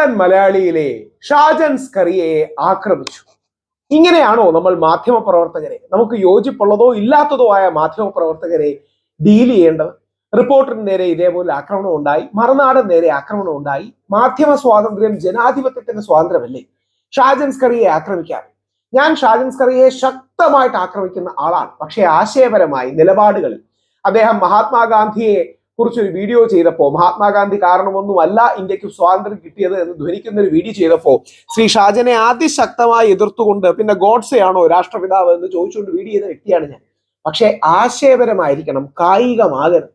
മറുനാടൻ മലയാളിയിലെ ഷാജൻ സ്കറിയയെ ആക്രമിച്ചു. ഇങ്ങനെയാണോ നമ്മൾ മാധ്യമ പ്രവർത്തകരെ നമുക്ക് യോജിപ്പുള്ളതോ ഇല്ലാത്തതോ ആയ മാധ്യമ പ്രവർത്തകരെ ഡീൽ ചെയ്യേണ്ടത്? റിപ്പോർട്ടറിന് നേരെ ഇതേപോലെ ആക്രമണം ഉണ്ടായി മറുനാടൻ നേരെ ആക്രമണം ഉണ്ടായി മാധ്യമ സ്വാതന്ത്ര്യം ജനാധിപത്യത്തിന്റെ സ്വാതന്ത്ര്യമല്ലേ? ഷാജൻ സ്കറിയെ ആക്രമിക്കാൻ. ഞാൻ ഷാജൻ സ്കറിയെ ശക്തമായിട്ട് ആക്രമിക്കുന്ന ആളാണ്. പക്ഷേ ആശയപരമായി നിലപാടുകളിൽ അദ്ദേഹം മഹാത്മാഗാന്ധിയെ കുറിച്ച് ഒരു വീഡിയോ ചെയ്തപ്പോൾ മഹാത്മാഗാന്ധി കാരണമൊന്നുമല്ല ഇന്ത്യയ്ക്ക് സ്വാതന്ത്ര്യം കിട്ടിയത് എന്ന് ധ്വനിക്കുന്ന ഒരു വീഡിയോ ചെയ്തപ്പോൾ ശ്രീ ഷാജനെ അതിശക്തമായി എതിർത്തുകൊണ്ട് പിന്നെ ഗോഡ്സെയാണോ രാഷ്ട്രപിതാവ് എന്ന് ചോദിച്ചുകൊണ്ട് വീഡിയോ ചെയ്ത വ്യക്തിയാണ് ഞാൻ. പക്ഷെ ആശയപരമായിരിക്കണം കായികമാകരുത്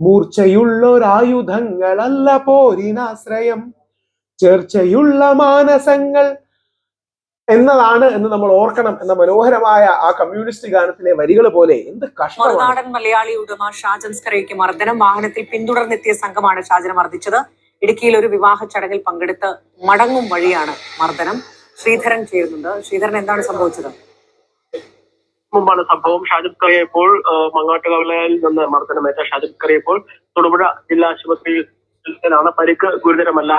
മൂർച്ചയുള്ളൊരായുധങ്ങളല്ല പോരിനാശ്രയം ചേർച്ചയുള്ള മാനസങ്ങൾ എന്നതാണ് എന്ന് നമ്മൾ ഓർക്കണം എന്ന മനോഹരമായ ആ കമ്മ്യൂണിസ്റ്റ് ഗാനത്തിലെ വരികൾ പോലെ. എന്ത് കഷ്ടമാണ്. മലയാളി ഉടമ ഷാജൻ സ്കറയ്ക്ക് മർദ്ദനം. വാഹനത്തിൽ പിന്തുടർന്നെത്തിയ സംഘമാണ് ഷാജനെ മർദ്ദിച്ചത്. ഇടുക്കിയിൽ ഒരു വിവാഹ ചടങ്ങിൽ പങ്കെടുത്ത് മടങ്ങും വഴിയാണ് മർദ്ദനം. ശ്രീധരൻ ചേരുന്നുണ്ട്. ശ്രീധരൻ എന്താണ് സംഭവിച്ചത്? മുമ്പാണ് സംഭവം. ഷാജിദ് കറിയപ്പോൾ മങ്ങാട്ടുകവലയിൽ നിന്ന് മർദ്ദനമേറ്റ ഷാജിദ് കറിയപ്പോൾ തൊടുപുഴ ജില്ലാ ആശുപത്രിയിലാണ് പരിക്ക് ഗുരുതരമല്ല.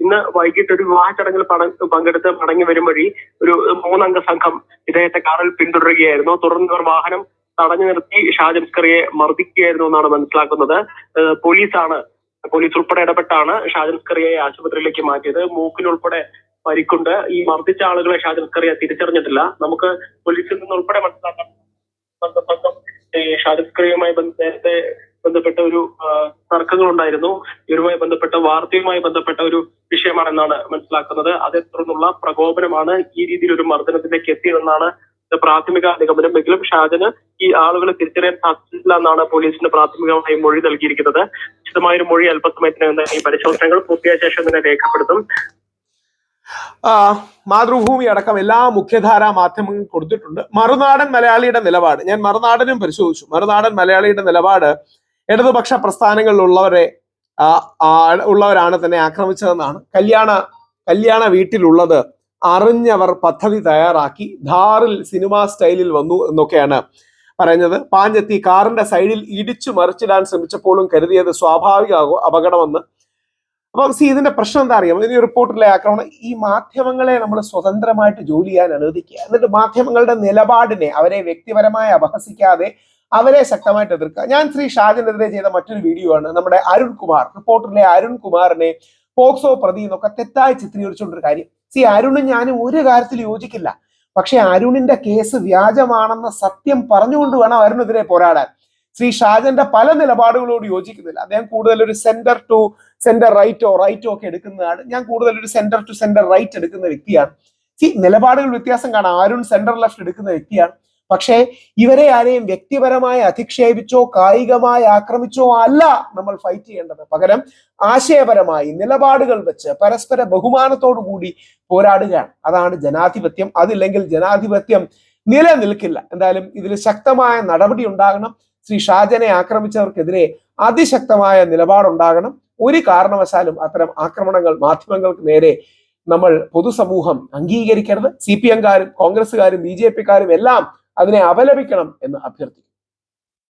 ഇന്ന് വൈകിട്ട് ഒരു വിവാഹ ചടങ്ങിൽ പങ്കെടുത്ത് മടങ്ങി വരും വഴി ഒരു മൂന്നംഗ സംഘം ഇദ്ദേഹത്തെ കാറിൽ പിന്തുടരുകയായിരുന്നു. തുടർന്ന് ഇവർ വാഹനം തടഞ്ഞു നിർത്തി ഷാജംസ്കറിയെ മർദ്ദിക്കുകയായിരുന്നു എന്നാണ് മനസ്സിലാക്കുന്നത്. പോലീസാണ് പോലീസ് ഉൾപ്പെടെ ഇടപെട്ടാണ് ഷാജംസ്കറിയെ ആശുപത്രിയിലേക്ക് മാറ്റിയത്. മൂക്കിനുൾപ്പെടെ പരിക്കുണ്ട്. ഈ മർദ്ദിച്ച ആളുകളെ ഷാജിൻ സ്കറിയ തിരിച്ചറിഞ്ഞിട്ടില്ല. നമുക്ക് പോലീസിൽ നിന്ന് ഉൾപ്പെടെ മനസ്സിലാക്കാം സംഘം- സംഘം ഈ ഷാജിൻ സ്കറിയുമായി ബന്ധ- നേരത്തെ ബന്ധപ്പെട്ട ഒരു തർക്കങ്ങളുണ്ടായിരുന്നു. ഇവരുമായി ബന്ധപ്പെട്ട വാർത്തയുമായി ബന്ധപ്പെട്ട ഒരു വിഷയമാണെന്നാണ് മനസ്സിലാക്കുന്നത്. അതേ തുടർന്നുള്ള പ്രകോപനമാണ് ഈ രീതിയിൽ ഒരു മർദ്ദനത്തിലേക്ക് എത്തിയതെന്നാണ് പ്രാഥമിക നിഗമനം. എങ്കിലും ഷാജന് ഈ ആളുകളെ തിരിച്ചറിയാൻ സാധിച്ചിട്ടില്ല എന്നാണ് പോലീസിന് പ്രാഥമികമായി മൊഴി നൽകിയിരിക്കുന്നത്. വിശദമായ ഒരു മൊഴി അല്പസമയത്തിനകം ഈ പരിശോധനകൾ പൂർത്തിയായ ശേഷം തന്നെ രേഖപ്പെടുത്തും. മാതൃഭൂമി അടക്കം എല്ലാ മുഖ്യധാരാ മാധ്യമങ്ങളും കൊടുത്തിട്ടുണ്ട്. മറുനാടൻ മലയാളിയുടെ നിലപാട്. ഞാൻ മറുനാടനും പരിശോധിച്ചു. മറുനാടൻ മലയാളിയുടെ നിലപാട് ഇടതുപക്ഷ പ്രസ്ഥാനങ്ങളിലുള്ളവരെ ഉള്ളവരാണ് തന്നെ ആക്രമിച്ചതെന്നാണ്. കല്യാണ കല്യാണ വീട്ടിലുള്ളത് അറിഞ്ഞവർ പദ്ധതി തയ്യാറാക്കി ധാറിൽ സിനിമാ സ്റ്റൈലിൽ വന്നു എന്നൊക്കെയാണ് പറയുന്നത്. പാഞ്ഞെത്തി കാറിന്റെ സൈഡിൽ ഇടിച്ചു മറിച്ചിടാൻ ശ്രമിച്ചപ്പോഴും കരുതിയത് സ്വാഭാവിക അപ- അപകടമെന്ന്. അപ്പം സി ഇതിന്റെ പ്രശ്നം എന്താ അറിയാം ഇനി റിപ്പോർട്ടിലെ ആക്രമണം ഈ മാധ്യമങ്ങളെ നമ്മൾ സ്വതന്ത്രമായിട്ട് ജോലി ചെയ്യാൻ അനുവദിക്കുക. എന്നിട്ട് മാധ്യമങ്ങളുടെ നിലപാടിനെ അവരെ വ്യക്തിപരമായി അപഹസിക്കാതെ അവരെ ശക്തമായിട്ട് എതിർക്കുക. ഞാൻ ശ്രീ ഷാജിനെതിരെ ചെയ്ത മറ്റൊരു വീഡിയോ ആണ് നമ്മുടെ അരുൺ കുമാർ റിപ്പോർട്ടറിലെ അരുൺ കുമാറിനെ പോക്സോ പ്രതി എന്നൊക്കെ തെറ്റായി ചിത്രീകരിച്ചുകൊണ്ടൊരു കാര്യം. സി അരുണും ഞാനും ഒരു കാര്യത്തിൽ യോജിക്കില്ല. പക്ഷെ അരുണിന്റെ കേസ് വ്യാജമാണെന്ന സത്യം പറഞ്ഞുകൊണ്ട് വേണം അരുണെതിരെ പോരാടാൻ. ശ്രീ ഷാജന്റെ പല നിലപാടുകളോട് യോജിക്കുന്നില്ല. അദ്ദേഹം കൂടുതൽ ഒരു centre to centre righto righto ഒക്കെ എടുക്കുന്നതാണ്. ഞാൻ കൂടുതൽ ഒരു സെന്റർ ടു സെന്റർ റൈറ്റ് എടുക്കുന്ന വ്യക്തിയാണ്. സി നിലപാടുകൾ വ്യത്യാസം കാണാം. അരുൺ സെന്റർ ലെഫ്റ്റ് എടുക്കുന്ന വ്യക്തിയാണ്. പക്ഷേ ഇവരെ ആരെയും വ്യക്തിപരമായി അധിക്ഷേപിച്ചോ കായികമായി ആക്രമിച്ചോ അല്ല നമ്മൾ ഫൈറ്റ് ചെയ്യേണ്ടത്. പകരം ആശയപരമായി നിലപാടുകൾ വെച്ച് പരസ്പര ബഹുമാനത്തോടു കൂടി പോരാടുകയാണ്. അതാണ് ജനാധിപത്യം. അതില്ലെങ്കിൽ ജനാധിപത്യം നിലനിൽക്കില്ല. എന്തായാലും ഇതിൽ ശക്തമായ നടപടി ഉണ്ടാകണം. ശ്രീ ഷാജനെ ആക്രമിച്ചവർക്കെതിരെ അതിശക്തമായ നിലപാടുണ്ടാകണം. ഒരു കാരണവശാലും അത്തരം ആക്രമണങ്ങൾ മാധ്യമങ്ങൾക്ക് നേരെ നമ്മൾ പൊതുസമൂഹം അംഗീകരിക്കരുത്. സി പി എംകാരും കോൺഗ്രസ്സുകാരും ബി ജെ പിക്കാരും എല്ലാം അതിനെ അപലപിക്കണം എന്ന് അഭ്യർത്ഥിക്കുന്നു.